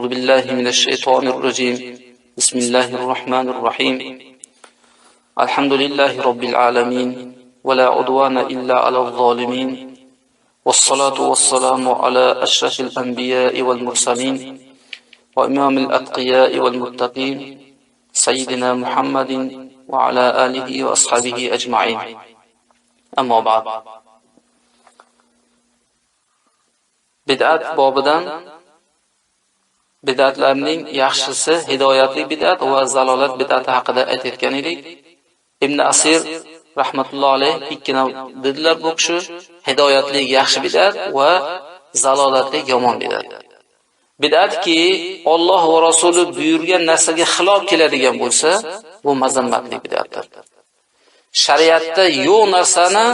أعوذ بالله من الشيطان الرجيم. بسم الله الرحمن الرحيم. الحمد لله رب العالمين ولا عدوان إلا على الظالمين. والصلاة والسلام على أشرف الأنبياء والمرسلين وإمام الأتقياء والمتقين سيدنا محمد وعلى آله وأصحابه أجمعين. أما بعد. بدعات بابدان bid'atlarning yaxshisi hidoyatli bid'at va zalolat bid'ati haqida aytayotgan edik. ibn asir rahmatulloh alayh ikkina dedilar bu kishi hidoyatli yaxshi bid'at va zalolatli yomon bid'at. bid'atki Alloh va rasuli buyurgan narsaga xilof keladigan bo'lsa bu mazammatli bid'atdir. shariatda yo'q narsani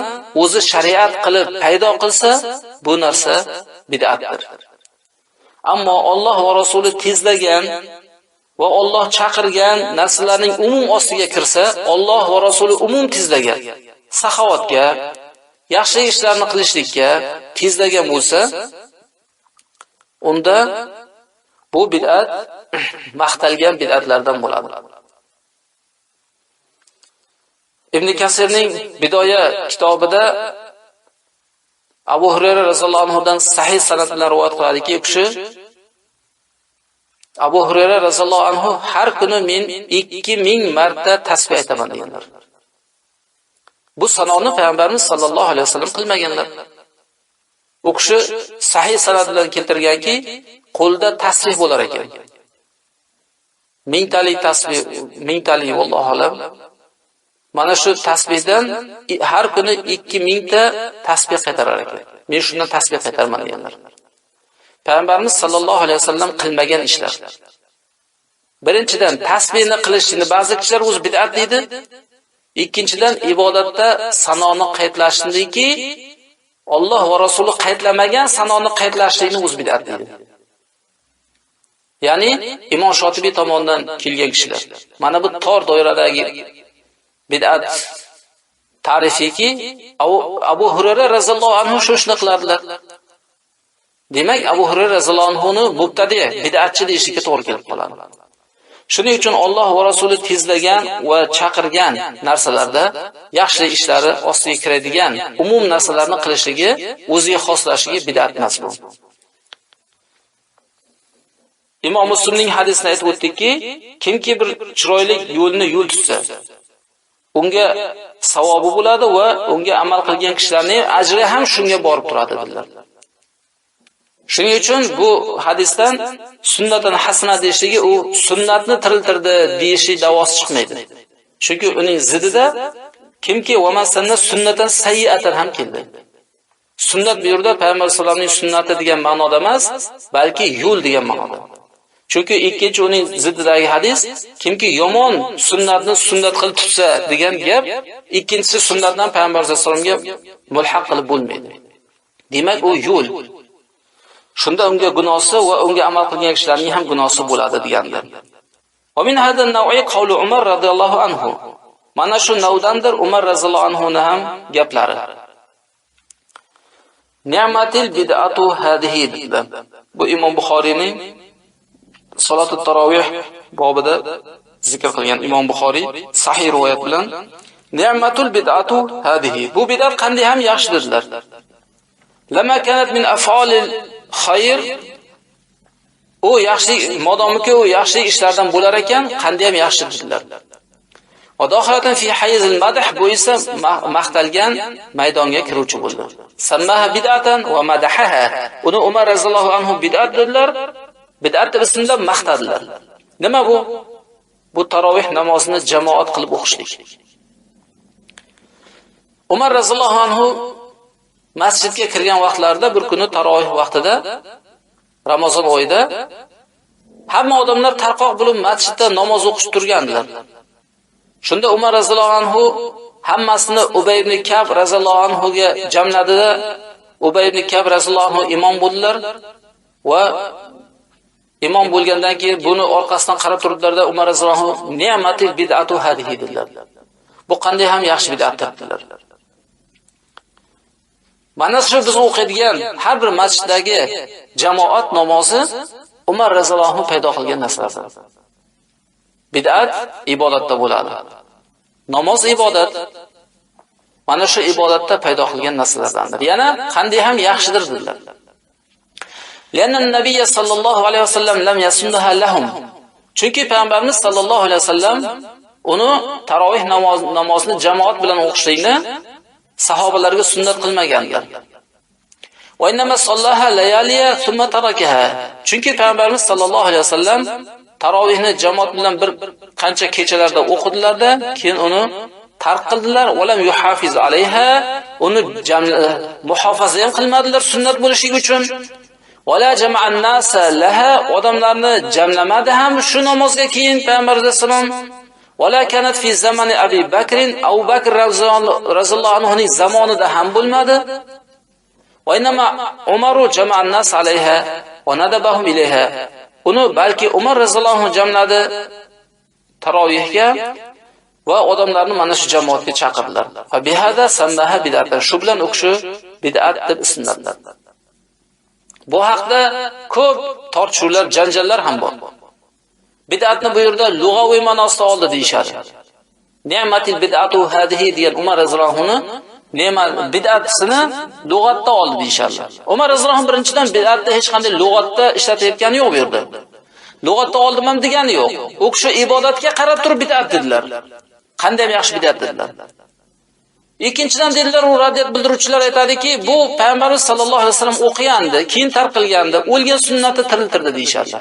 o'zi shariat qilib paydo qilsa bu narsa bid'atdir ammo Alloh va rasuli tezlagan va Alloh chaqirgan narsalarning umum ostiga kirsa, Alloh va rasuli umum tezlagan saxovatga, yaxshi ishlarni qilishlikka tezlagan bo'lsa, unda bu bid'at maqtalgan bid'atlardan bo'ladi. Ibn Kasirning Bidoya kitobida Abu Hurayra roziyallohu anhudan sahih sanad bilan rivoyat qiladiki, u kishi Abu Hurayra roziyallohu anhu har kuni men 2000 marta tasbih aytaman deganlar. Bu sanoni payg'ambarimiz sollallohu alayhi vasallam qilmaganlar. U kishi sahih sanad bilan keltirganki, qo'lda tasbih bo'lar ekan. Mingtalik tasbih, mingtalik vallohu alam. Mana shu tasbihdan har kuni 2000 ta tasbih qaytarar ekan. Men shundan tasbih qaytarman deganlar. Payg'ambarimiz sollallohu alayhi vasallam qilmagan ishlar. Birinchidan tasbihni qilishni ba'zi kishilar o'zi bid'at deydi. Ikkinchidan ibodatda sanoni qaytlashniki Alloh va rasuli qaytlamagan sanoni qaytlashlikni o'zi bid'at deydi. Ya'ni Imom Shotibiy tomonidan kelgan kishilar. Mana bu tor doiradagi bid'at tarifiki Abu Hurayra raziyallohu anhu shu ishni. Demak, Abu Hurayra raziyallohu anhuni mubtadi, bid'atchi deyishga to'g'ri kelib qoladi. Shuning uchun Alloh va Rasuli tezlagan va chaqirgan narsalarda yaxshi ishlari ostiga kiradigan umum narsalarni qilishligi, o'ziga xoslashligi bid'at emas bu. Imom Muslimning hadisini aytib o'tdikki, kimki bir chiroyli yo'lni yo'l tutsa, unga savobi bo'ladi va unga amal qilgan kishilarning ajri ham shunga borib turadi dedilar. Shuning uchun bu hadisdan sunnatan hasana deyishligi u sunnatni tiriltirdi deyishi davosi chiqmaydi. Chunki uning zidida kimki va masanna sunnatan sayyiatan ham keldi. Sunnat bu yerda payg'ambar sollallohu sunnati degan ma'noda emas, balki yo'l degan ma'noda. Chunki ikkinchi uning ziddidagi hadis kimki yomon sunnatni sunnat qilib tutsa degan gap, ikkinchisi sunnatdan payg'ambar sollallohu alayhi vasallamga mulhaq qilib bo'lmaydi. Demak, u yo'l. Shunda unga gunosi va unga amal qilgan kishilarning ham gunosi bo'ladi degandir. Va min hada naw'i qawli Umar radhiyallohu anhu. Mana shu navdandir Umar radhiyallohu anhu ham gaplari. Ni'matil bid'atu hadihi. Bu Imom Buxoriyning Salatut tarovih bobida zikr qilgan Imom Buxoriy sahih rivoyat bilan Ni'matul bid'atu hadihi. Bu bid'at qanday ham yaxshidirlar. Lama kanat min af'alil khayr u yaxshi modomiki u yaxshi ishlardan bo'lar ekan qanday ham yaxshi dedilar fi hayzil madh bu esa maqtalgan maydonga kiruvchi bo'ldi. Sammaha bid'atan va madahaha. Uni Umar raziyallohu anhu bid'at dedilar. Bid'at ismida maqtadilar. Nima bu? Bu tarovih namozini jamoat qilib o'qishlik. Umar raziyallohu anhu masjidga kirgan vaqtlarida bir kuni tarovih vaqtida Ramazon oyida hamma odamlar tarqoq bo'lib masjidda namoz o'qib turgandilar. Shunda Umar raziyallohu anhu hammasini Ubay ibn Kab raziyallohu anhu ga jamladida Ubay ibn Kab raziyallohu anhu imom bo'ldilar va imom bo'lgandan keyin buni orqasidan qarab turdilarda Umar raziyallohu ne'matil bid'atu hadihi dedilar. Bu qanday ham yaxshi bid'atdir dedilar. Mana shu biz o'qiydigan har bir masjiddagi jamoat namozi Umar roziyallohu paydo qilgan narsadir. Bid'at ibodatda bo'ladi. Namoz ibodat. Mana shu ibodatda paydo qilgan narsalardandir. Yana qanday ham yaxshidir dedilar. Lianna nabiy sallallohu alayhi vasallam lam yasunnaha lahum. Chunki payg'ambarimiz sallallohu alayhi vasallam uni tarovih namoz namozni jamoat bilan o'qishlikni sahobalarga sunnat qilmagandir. Va innama sallaha layaliya thumma tarakaha. Chunki payg'ambarimiz sallallohu alayhi vasallam tarovihni jamoat bilan bir qancha kechalarda o'qidilarda, keyin uni tark qildilar, lam yuhafiz alayha, uni muhofaza ham qilmadilar sunnat bo'lishligi uchun. Vala jama'an nasa laha odamlarni jamlamadi ham shu namozga keyin payg'ambar sollallohu Vala kanat fi zamani Abi Bakr, Abu Bakr roziyallohu anhu ning zamonida ham bo'lmadi. Va inma Umaru jama'an nas alayha va nadabahum ilayha. Uni balki Umar roziyallohu anhu jamladi tarovihga va odamlarni mana shu jamoatga chaqirdilar. Fa bihada sandaha bid'atan. Shu bilan o'kishi bid'at deb ismladilar. Bu haqda ko'p tortishuvlar, janjallar ham bor. Bid'atni bu yerda lug'aviy ma'nosida oldi deyshadi. Ne'matil bid'atu hadihi degan Umar roziyallohu ne'mat bid'atsini lug'atda oldi deyshadi. Umar roziyallohu birinchidan bid'atni hech qanday lug'atda ishlatayotgani yo'q bu yerda. Lug'atda oldim ham degani yo'q. U kishi ibodatga qarab turib bid'at dedilar. Qanday yaxshi bid'at dedilar. Ikkinchidan dedilar, u radiyat bildiruvchilar aytadiki, bu payg'ambarimiz sallallohu alayhi vasallam o'qigandi, keyin tarqilgandi, o'lgan sunnatni tiriltirdi deyshadi.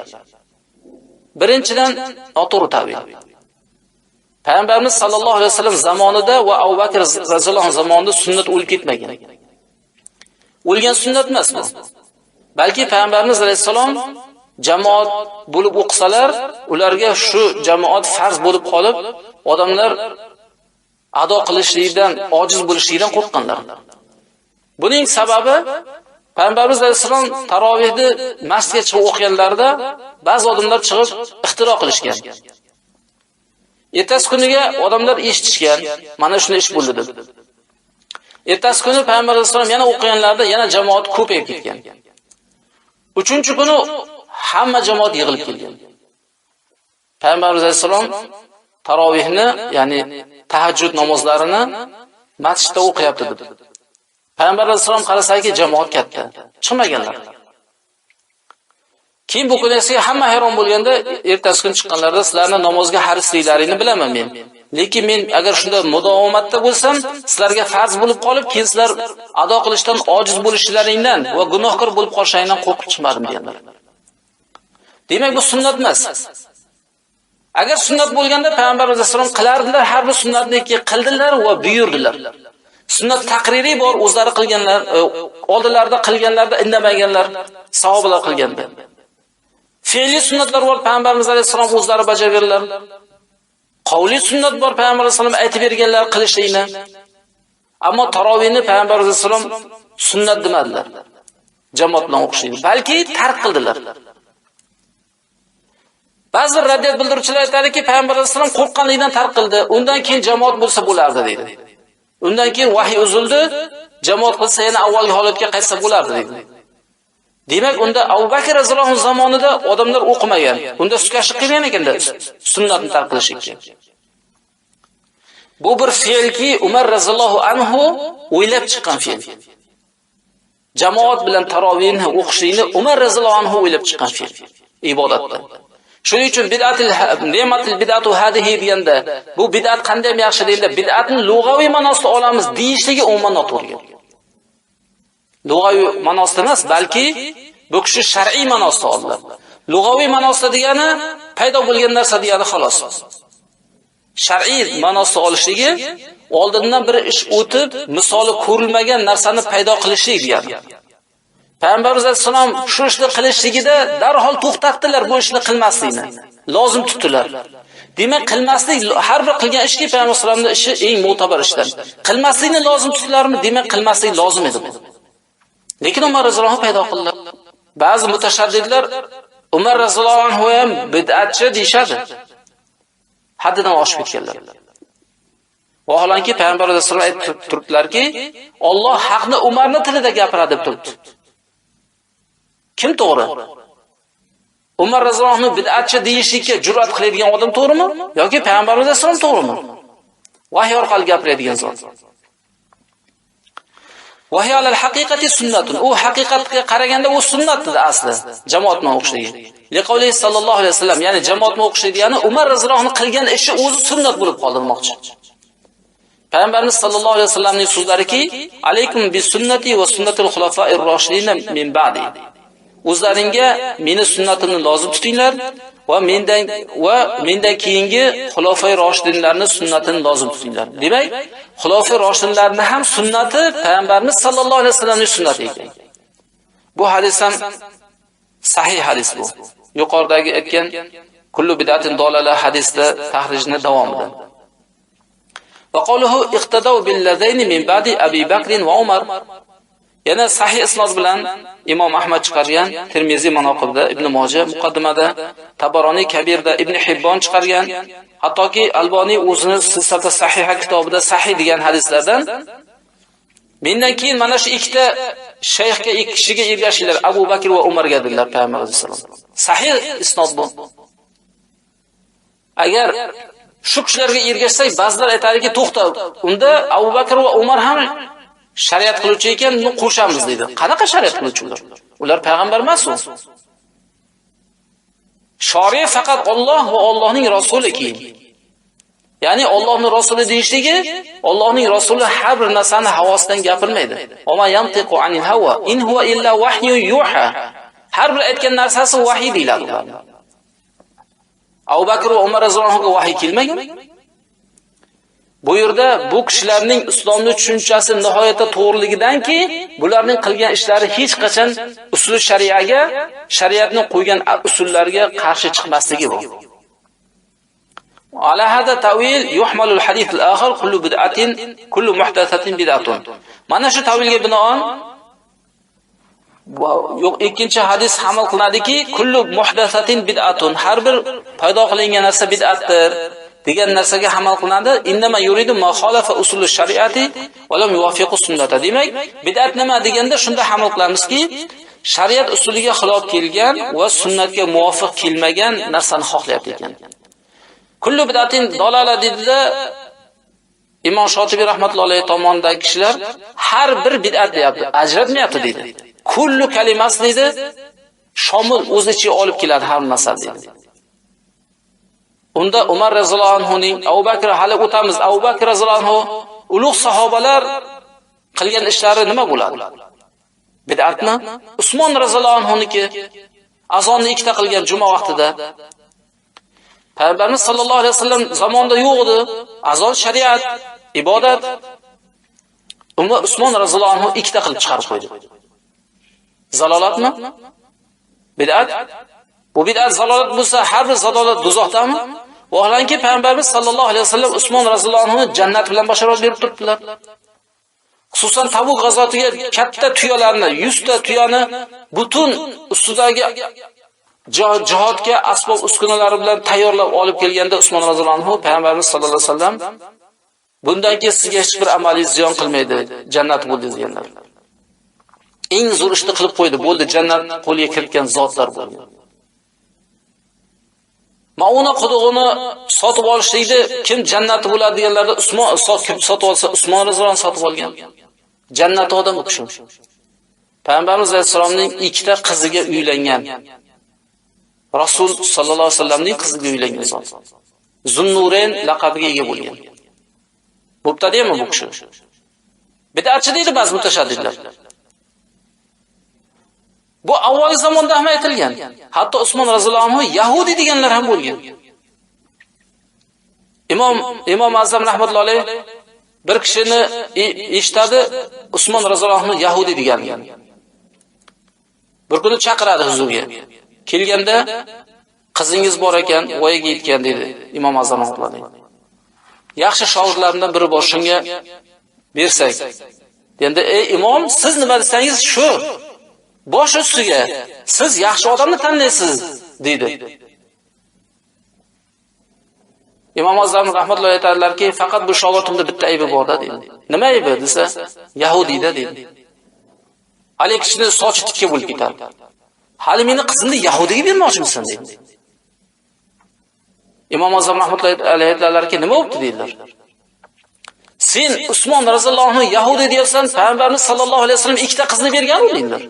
Birinchidan noto'g'ri tavil. Payg'ambarimiz sallallohu alayhi vasallam zamonida va Abu Bakr roziyallohu zamonida sunnat o'lib ketmagan. O'lgan sunnat emas bu. Balki payg'ambarimiz alayhisalom jamoat bo'lib o'qisalar, ularga shu jamoat farz bo'lib qolib, odamlar ado qilishlikdan, ojiz bo'lishlikdan qo'rqqanlar. Buning sababi Payg'ambarimiz alayhisalom tarovihni masjidga chiqib o'qiganlarida ba'zi odamlar chiqib ixtiro qilishgan. Ertasi kuniga odamlar eshitishgan, mana shunday ish bo'ldi deb. Ertasi kuni Payg'ambar alayhisalom yana o'qiganlarda yana jamoat ko'payib ketgan. 3-kuni hamma jamoat yig'ilib kelgan. Payg'ambar alayhisalom tarovihni, ya'ni tahajjud namozlarini masjidda o'qiyapti deb. Payg'ambar alayhissalom qarasaki jamoat katta. Chiqmaganlar. Keyin bu kunasiga hamma hayron bo'lganda, ertasi kun chiqqanlarida sizlarni namozga harisliklaringni bilaman men. Lekin men agar shunda mudovomatda bo'lsam, sizlarga farz bo'lib qolib, keyin sizlar ado qilishdan ojiz bo'lishlaringdan va gunohkor bo'lib qolishlaringdan qo'rqib chiqmadim deganlar. Demak, bu sunnat emas. Agar sunnat bo'lganda payg'ambarimiz alayhisalom qilardilar, har bir sunnatniki qildilar va buyurdilar. Sunnat taqririy bor, o'zlari qilganlar, e, oldilarida qilganlarda indamaganlar, savoblar qilganda. Fe'li sunnatlar bor, payg'ambarimiz alayhisalom o'zlari bajarganlar. Qavli sunnat bor, payg'ambar alayhisalom aytib berganlar qilishlikni. Ammo tarovihni payg'ambar alayhisalom sunnat demadilar. Jamoat bilan o'qishlikni, balki tark qildilar. Ba'zi raddiyat bildiruvchilar aytadiki, payg'ambar alayhisalom qo'rqqanlikdan tark qildi. Undan keyin jamoat bo'lsa bo'lardi deydi. Undan keyin vahiy uzildi, jamoat qilsa yana avvalgi holatga qaytsa bo'lardi deydi. Demak, unda Abu Bakr roziyallohu anhu zamonida odamlar o'qimagan. Unda sukashlik qilgan ekanda sunnatni tark qilishga. Bu bir fe'lki Umar roziyallohu anhu o'ylab chiqqan fe'l. Jamoat bilan tarovihni o'qishlikni Umar roziyallohu anhu o'ylab chiqqan fe'l ibodatda. Shuning uchun bid'atil ne'matil bid'atu hadihi deganda bu bid'at qanday yaxshi deganda Bid'atni lug'aviy ma'nosida olamiz deyishligi umuman noto'g'ri. Lug'aviy ma'nosida emas, balki bu kishi shar'iy ma'nosida oldilar. Lug'aviy ma'nosida degani paydo bo'lgan narsa degani xolos. Shar'iy ma'nosida olishligi oldindan bir ish o'tib, misoli ko'rilmagan narsani paydo qilishlik degani. Payg'ambarimiz alayhisalom shu ishni qilishligida darhol to'xtatdilar bu ishni qilmaslikni. Lozim tutdilar. Demak, qilmaslik har bir qilgan ishki Payg'ambar alayhisalomning ishi eng mo'tabar ishlar. Qilmaslikni lozim tutdilarmi? Demak, qilmaslik lozim edi bu. Lekin Umar roziyallohu paydo qildilar Ba'zi mutashaddidlar Umar roziyallohu anhu ham bid'atchi deyishadi Haddidan oshib ketganlar. Vaholanki Payg'ambar alayhisalom aytib turibdilarki, Alloh haqni umarni tilida gapiradi deb turibdi. Kim to'g'ri? Umar roziyallohu anhu bid'atchi deyishlikka jur'at qiladigan odam to'g'rimi yoki payg'ambarimiz alayhisalom to'g'rimi? Vahiy orqali gapiradigan zot. Vahiy alal haqiqati sunnatun. U haqiqatga qaraganda u sunnat dedi asli. Jamoat bilan o'qishligi. Liqavli sallallohu alayhi vasallam, ya'ni jamoat bilan o'qish degani Umar roziyallohu anhu qilgan ishi o'zi sunnat bo'lib qoldirmoqchi. Payg'ambarimiz sallallohu alayhi vasallamning so'zlariki, alaykum bi sunnati va sunnatul xulafa'ir roshidin min ba'di. O'zlaringga meni sunnatimni lozim tutinglar va mendan va mendan keyingi xulofai roshidinlarning sunnatini lozim tutinglar. Demak, xulofai roshidinlarning ham sunnati payg'ambarimiz sallallohu alayhi vasallamning sunnati ekan. Bu hadis ham sahih hadis bu. Yuqoridagi aytgan kullu bid'atin dolala hadisda tahrijni davomida. Va qoluhu iqtadaw billadayn min ba'di Abi Bakr va Umar Yana sahih isnod bilan Imom Ahmad chiqargan, Termiziy manoqibda, Ibn Moja muqaddimada, Tabaroniy Kabirda, Ibn Hibbon chiqargan, hattoki Alboniy o'zini Silsata Sahiha kitobida sahih degan hadislardan mendan keyin mana shu ikkita shayxga ikki kishiga ergashinglar, Abu Bakr va Umarga dedilar Payg'ambar sollallohu alayhi vasallam. Sahih isnod bu. Agar shu kishilarga ergashsak, ba'zilar aytadiki, to'xta, unda Abu Bakr va Umar ham shariat qiluvchi ekan, uni qo'shamiz dedi. Qanaqa shariat qiluvchi ular? Ular payg'ambar emas u. Shori faqat Alloh va Allohning rasuli keyin. Ya'ni Allohning rasuli deyishligi, Allohning rasuli har bir narsani havosidan gapirmaydi. Oma yantiqu anil hawa in huwa illa wahyu yuha. Har bir aytgan narsasi vahiy deyiladi. Abu Bakr va Umar roziyallohu vahiy kelmagan. Bu yerda bu kishilarning islomni tushunchasi nihoyatda to'g'riligidanki, bularning qilgan ishlari hech qachon usul shariatga, shariatni qo'ygan usullarga qarshi chiqmasligi bu. Ala hada tawil yuhmalu al-hadith al-akhir kullu bid'atin kullu muhdathatin bid'atun. Mana shu tavilga binoan yo'q ikkinchi hadis hamil qilinadiki, kullu muhdathatin bid'atun. Har bir paydo qilingan narsa bid'atdir. Degan narsaga amal qilinadi. Innama yuridu ma usuli shariati va lam yuwafiqu sunnata. Demak, bid'at nima deganda shunda amal qilamizki, shariat usuliga xilof kelgan va sunnatga muvofiq kelmagan narsani xohlayapti ekan. Kullu bid'atin dalala dedida Imom Shotibiy rahmatullohi alayhi tomonidan kishilar har bir bid'at deyapti, ajratmayapti dedi. Kullu kalimasi dedi, shomil o'z ichiga olib keladi har narsa dedi. Unda Umar roziyallohu anhuning Abu Bakr hali o'tamiz. Abu Bakr roziyallohu anhu ulug' sahobalar qilgan ishlari nima bo'ladi? Bid'atmi? Usmon roziyallohu anhuniki azonni ikkita qilgan juma vaqtida Payg'ambarimiz sollallohu alayhi vasallam zamonida yo'q edi. Azon shariat, ibodat. Unda Usmon roziyallohu anhu ikkita qilib chiqarib qo'ydi. Zalolatmi? Bid'at? Bu bid'at zalolat bo'lsa, har bir zalolat do'zaxdami? Vaholanki payg'ambarimiz sallallohu alayhi vasallam Usmon roziyallohu anhu jannat bilan bashorat berib turibdilar. Xususan Tabuk g'azotiga katta tuyalarni, 100 ta tuyani butun ustidagi jihodga asbob uskunalari bilan tayyorlab olib kelganda Usmon roziyallohu anhu payg'ambarimiz sallallohu alayhi vasallam bundan keyin sizga hech bir amalingiz ziyon qilmaydi, jannat bo'ldingiz deganlar. Eng zo'r ishni qilib qo'ydi, bo'ldi jannat qo'liga kiritgan zotlar bo'ldi. Mauna qudug'ini sotib olishlikni kim jannati bo'ladi deganlarda Usmon kim sotib olsa Usmon roziyallohu sotib olgan. Jannat odam u kishi. Payg'ambarimiz alayhisolamning ikkita qiziga uylangan. Rasul sallallohu alayhi vasallamning qiziga uylangan zot. Zunnurayn laqabiga ega bo'lgan. Mubtadiymi bu kishi? Bid'atchi deydi ba'zi mutashaddidlar. Bu avvalgi zamonda ham aytilgan. Hatto Usmon roziyallohu anhu Yahudi deganlar ham bo'lgan. Imom Imom Azam rahmatullohi alayh bir kishini eshitadi, Usmon roziyallohu anhu Yahudi deganligini. Bir kuni chaqiradi huzurga. Kelganda qizingiz bor ekan, voyaga yetgan dedi Imom Azam rahmatullohi alayh. Yaxshi shogirdlarimdan biri bor, shunga bersak. Endi ey imom, siz nima desangiz shu. Bosh ustiga siz yaxshi odamni tanlaysiz deydi. Imom Azam rahmatullohi aytadilarki, faqat bu shogirdimda bitta aybi bor dedi. Nima aybi desa, yahudiyda dedi. Haligi kishini sochi tikka bo'lib ketadi. hali meni qizimni yahudiga bermoqchimisan deydi imom azam rahmatullohi alayhi aytadilarki nima bo'pti deydilar sen usmon roziyallohu anhu yahudiy deyapsan payg'ambarimiz sallallohu alayhi vasallam ikkita qizni bergan deydilar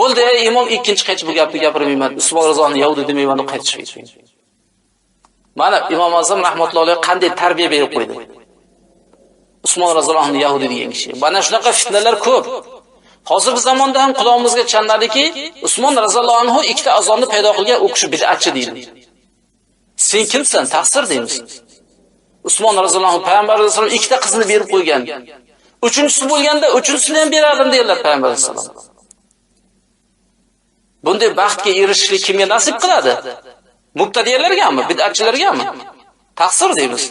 bo'ldi imom ikkinchi qaytib bu gapni gapirmayman usmon roziyallohu anhu demayman deb qaytishib mana imom azam rahmatullohi qanday tarbiya berib qo'ydi? Usmon roziyallohu anhu yahudiy degan kishi. Mana shunaqa fitnalar ko'p. Hozirgi zamonda ham qulog'imizga chalinadiki usmon roziyallohu anhu ikkita azonni paydo qilgan u kishi bid'atchi deydi. Sen kimsan? Taqsir deymiz. Usmon roziyallohu payg'ambar alayhisalom ikkita qizni berib qo'ygan. Uchinchisi bo'lganda uchinchisini ham berardim deydilar payg'ambar alayhisalom bunday baxtga erishishlik kimga nasib qiladi mubtadiyalargami bid'atchilargami taqsir deymiz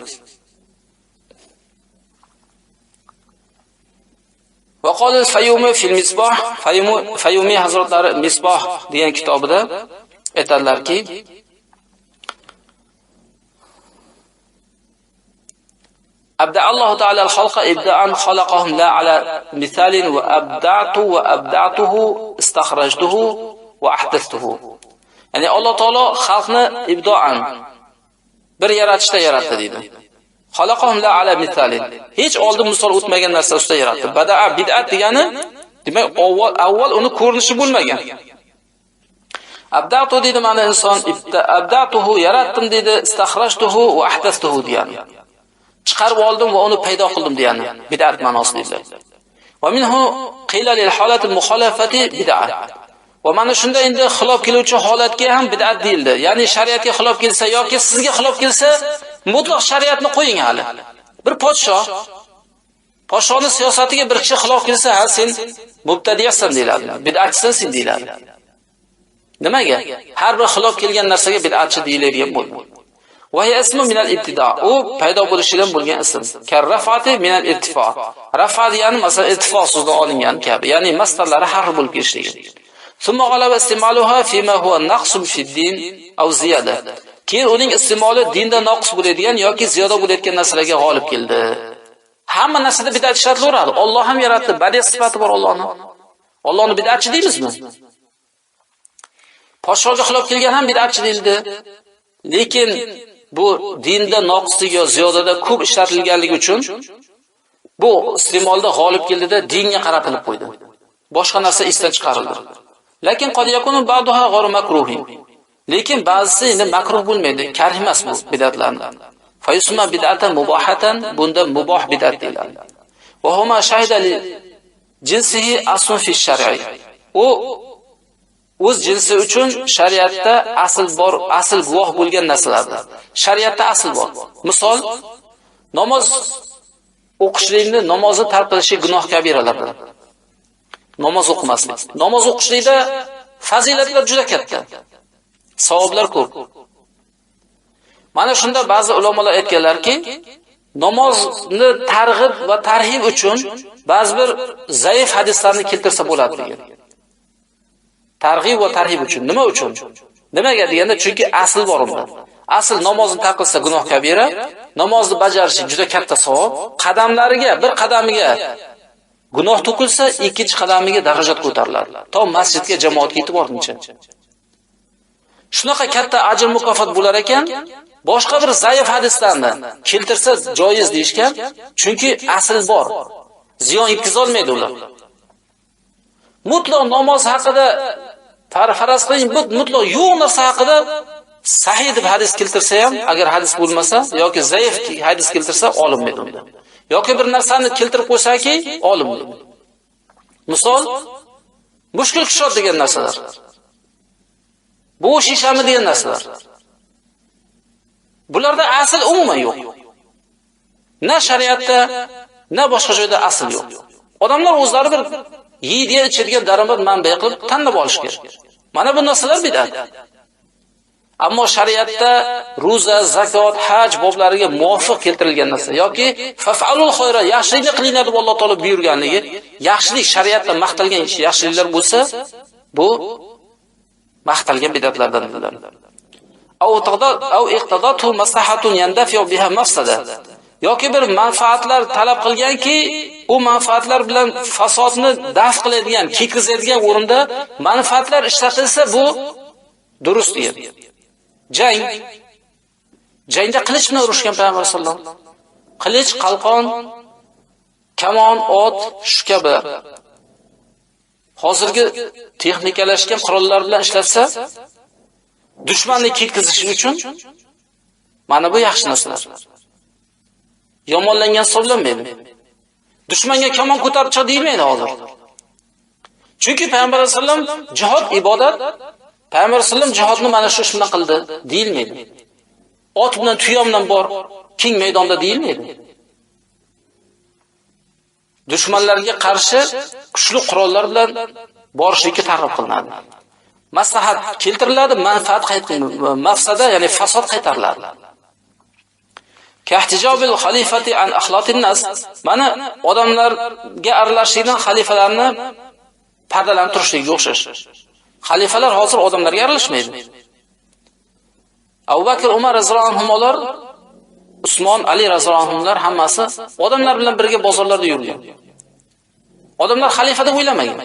وقال الفيومي في المصباح فيومي, فيومي hazratlari misboh degan kitobida aytadilarki أبدع الله تعالى الخلق إبداعا خلقهم لا على مثال وأبدعت وأبدعته استخرجته va ahdastuhu. Ya'ni Alloh taolo xalqni ibdoan bir yaratishda yaratdi dedi. Xalaqahum la ala misalin. Hech oldin misol o'tmagan narsa ustida yaratdi. Bada'a bid'at degani demak avval avval uni ko'rinishi bo'lmagan. Abdatu dedi mana inson ibda abdatuhu yaratdim dedi, istahrajtuhu va ahdastuhu degani. Chiqarib oldim va uni paydo qildim degani bid'at ma'nosida. Va minhu qila lil halati muxolafati bid'at. Va mana shunda endi xilof keluvchi holatga ham bid'at deyildi. Ya'ni shariatga xilof kelsa yoki sizga xilof kelsa, mutlaq shariatni qo'ying hali. Bir podshoh podshohning siyosatiga bir kishi xilof kelsa, ha sen mubtadiyasan deyiladi. Bid'atchisan sen deyiladi. Nimaga? Har bir xilof kelgan narsaga bid'atchi deyiladigan bo'ldi. Va hiya ismu min al-ibtida. U paydo bo'lishidan bo'lgan ism. Karrafati min al-irtifo. Rafa degani masalan irtifo so'zidan olingan kabi, ya'ni mastarlari har xil bo'lib kelishligi. Summa g'alaba istimaluha fima huwa naqsun fid din aw ziyada. Keyin uning iste'moli dinda noqis bo'ladigan yoki ziyoda bo'layotgan narsalarga g'olib keldi. Hamma narsada bid'at ishlatilaveradi Alloh ham yaratdi, badiy sifati bor ollohni Allohni bid'atchi deymizmi? Podshohga xilof kelgan ham bid'atchi deyildi. Lekin bu dinda noqislik yo ziyodada ko'p ishlatilganligi uchun bu istimolda g'olib keldida dinga qarab qilib qo'ydi. Boshqa narsa esdan chiqarildi. Lekin qad yakunu ba'daha g'ayr makruhi. Lekin ba'zisi endi makruh bo'lmaydi, karh emas bu bid'atlarni. Fayusma bid'atan mubahatan bunda muboh bid'at deyiladi. Va huma shahida li jinsihi aslun fi shar'i. U o'z jinsi uchun shariatda asl bor, asl guvoh bo'lgan narsalardir. Shariatda asl bor. Misol namoz o'qishlikni namozni tark qilishi gunoh kabiralardir. Namoz o'qimaslik. Namoz o'qishlikda fazilatlar juda katta. Savoblar ko'p. Mana shunda ba'zi ulamolar aytganlarki, namozni targ'ib va tarhib uchun ba'zi bir zaif hadislarni keltirsa bo'ladi degan. Targ'ib va tarhib uchun nima uchun? Nimaga deganda chunki asl bor unda. Asl namozni taqilsa gunoh kabira, namozni bajarishi juda katta savob, qadamlariga, bir qadamiga Gunoh to'kilsa, ikkinchi qadamiga darajat ko'tariladi. To masjidga jamoatga yetib. Shunaqa katta ajr mukofot bo'lar ekan, boshqa bir zaif hadislarni keltirsa joiz deyishgan, chunki asl bor. Ziyon yetkiza olmaydi ular. Mutlaq namoz haqida faraz qiling, mutlaq yo'q narsa haqida sahih deb hadis keltirsa ham, agar hadis bo'lmasa yoki zaif hadis keltirsa olinmaydi unda. Yoki bir narsani keltirib qo'ysaki, olim. Misol mushkul kishot degan narsalar. Bu shishami degan narsalar. Bularda asl umuman yo'q. Na shariatda, na boshqa joyda asl yo'q. Odamlar o'zlari bir yeydi ichadigan daromad manbai qilib tanlab olishgan. Mana bu narsalar bid'at. Ammo shariatda roza, zakot, haj boblariga muvofiq keltirilgan narsa yoki fa'alul xoyra yaxshilikni qilinglar deb Alloh taolo buyurganligi, yaxshilik shariatda maqtalgan ish, yaxshiliklar bo'lsa, bu maqtalgan bidatlardan bo'ladi. Aw taqdad aw iqtadatu maslahatun yandafi'u biha mafsada. Yoki bir manfaatlar talab qilganki, u manfaatlar bilan fasodni daf qiladigan, ketkizadigan o'rinda manfaatlar ishlatilsa bu durust edi. Jang Jangda qilich bilan urushgan payg'ambar sollallohu alayhi vasallam. Qilich, qalqon, kamon, ot shu kabi hozirgi texnikalashgan qurollar bilan ishlatsa, dushmanni ketkizish uchun mana bu yaxshi narsalar. Yomonlangan hisoblanmaydi. Dushmanga kamon ko'tarib chiq deyilmaydi hozir. Chunki payg'ambar sollallohu jihod ibodat, payg'ambar sollallohu alayhi vasallam jihodni mana shu shunday qildi deyilmaydi. Ot bilan tuyo bilan bor, keng maydonda deyilmaydi. dushmanlarga qarshi kuchli qurollar bilan borishlikka targ'ib qilinadi. Maslahat keltiriladi, manfaat mafsada, ya'ni fasod qaytariladi. Kahtijobil xalifati an axlotin nas. Mana odamlarga aralashishdan xalifalarni pardalanib turishligiga o'xshash. Xalifalar hozir odamlarga aralashmaydi. Abu Bakr Umar roziyallohu anhular Usmon, Ali roziyallohu anhular hammasi odamlar bilan birga bozorlarda yurgan. Odamlar xalifa deb o'ylamagan.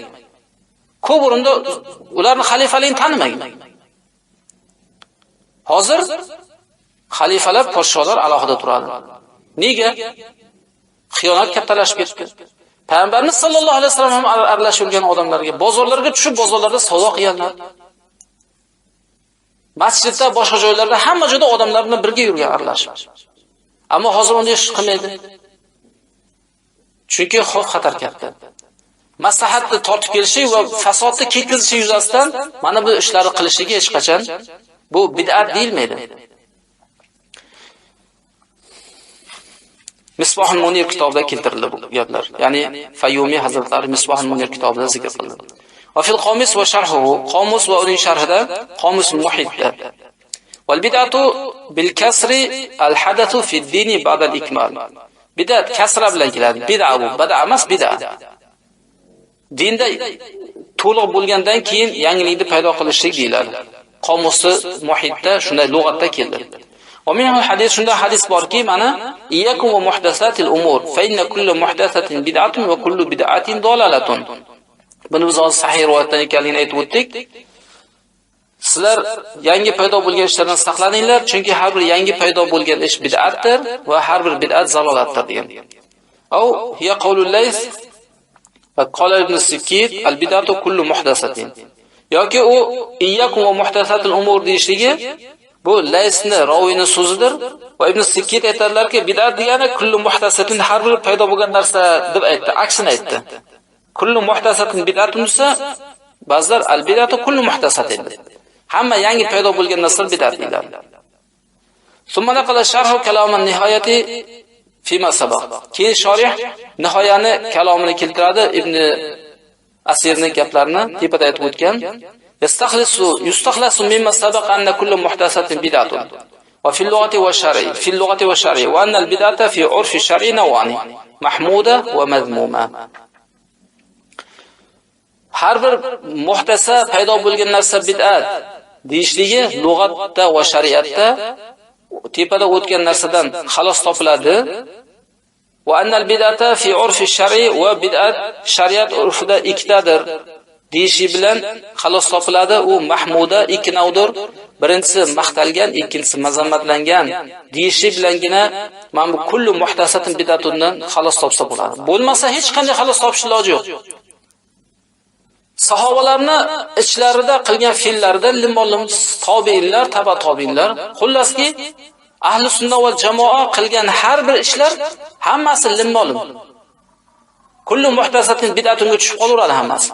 Ko'p o'rinda ularni xalifaligini tanimagan. Hozir xalifalar, podsholar alohida turadi. Nega? Xiyonat kattalashib ketdi. Payg'ambarimiz sollallohu alayhi vasallam ham aralashib yurgan odamlarga bozorlarga tushib, bozorlarda savdo qilganlar. Masjidda, boshqa joylarda hamma joyda odamlar bilan birga yurgan aralashib. Ammo hozir unday ish qilmaydi. Chunki xavf xatar katta. Maslahatni tortib kelishi va fasodni ketkazishi yuzasidan mana bu ishlarni qilishligi hech qachon bu bid'at deyilmaydi. Misbohul Munir kitobida keltirildi bu gaplar. Ya'ni Fayyumi hazratlari Misbohul Munir kitobida zikr qildi. Va fil qomus va sharhuhu, qamus va uning sharhida qomus muhitda. Wal bid'atu bil kasri al hadathu fi din ba'da al-ikmal. Bid'at kasra bilan keladi. Bid'a bu bid'a emas bid'a. Dinda to'liq bo'lgandan keyin yangilikni paydo qilishlik deyiladi. Qomusi muhitda shunday lug'atda keldi. ومنه الحديث va muhdasatil umur fa inna kullu muhdasatin bid'atun va kullu bid'atin dalalatun buni biz hozir sahih rivoyatdan ekanligini aytib o'tdik Sizlar yangi paydo bo'lgan ishlardan saqlaninglar, chunki har bir yangi paydo bo'lgan ish bid'atdir va har bir bid'at zalolatdir degan. Au hiya qawlul lays va qala ibn Sikit al bid'atu kullu muhdasatin. yoki u iyyakum va muhdasatul umur deyishligi bu laysni roviyni so'zidir va ibn Sikit aytadilarki bid'at degani kullu muhtasatin har bir paydo bo'lgan narsa deb aytdi, aksini aytdi. Kullu muhtasatin bid'atun desa ba'zilar al bid'atu kullu muhtasatin dedi. hamma yangi paydo bo'lgan narsa bid'at deyiladi. Summa naqala sharhu kalaman nihoyati fima sabaq. Keyin shorih nihoyani kalomini keltiradi Ibn Asirning gaplarini tepada aytib o'tgan. Yastakhlisu yustakhlasu mimma sabaq anna kullu muhtasatin bid'atun. Wa fil lughati wa shar'i, fil lughati wa shar'i wa anna al bid'ata fi 'urfi shar'i nawani, mahmuda wa madmuma. Har bir muhtasa paydo bo'lgan narsa bid'at. deyishligi lug'atda va shariatda tepada o'tgan narsadan xalos topiladi. Va annal bid'ata fi urfi shar'i va bid'at shariat urfida ikkitadir. Deyishi bilan xalos topiladi. U mahmuda ikki navdir. Birinchisi maqtalgan, ikkinchisi mazammatlangan deyishi bilangina mana bu kullu muhtasatin bid'atundan xalos topsa bo'ladi. Bo'lmasa hech qanday xalos topish iloji yo'q. sahobalarni ichlarida qilgan fe'llarida limolim tobiinlar, taba tobeinlar xullaski ahli sunna va jamoa qilgan har bir ishlar hammasi limolim. Kullu muhtasatin bid'atunga tushib qolaveradi hammasi.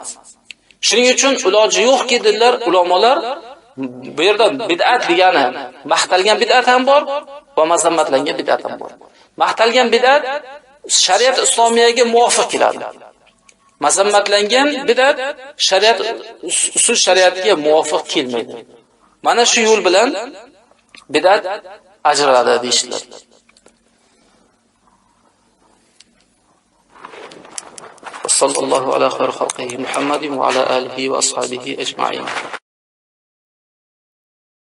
Shuning uchun iloji yo'qki dedilar ulamolar, bu yerda bid'at degani maqtalgan bid'at ham bor va mazammatlangan bid'at ham bor. Maqtalgan bid'at shariat islomiyaga muvofiq keladi. mazammatlangan bid'at shariat usul shariatga muvofiq kelmaydi. Mana shu yo'l bilan bid'at ajraladi deyishlar. صلى الله على خير خلقه محمد وعلى آله وأصحابه أجمعين.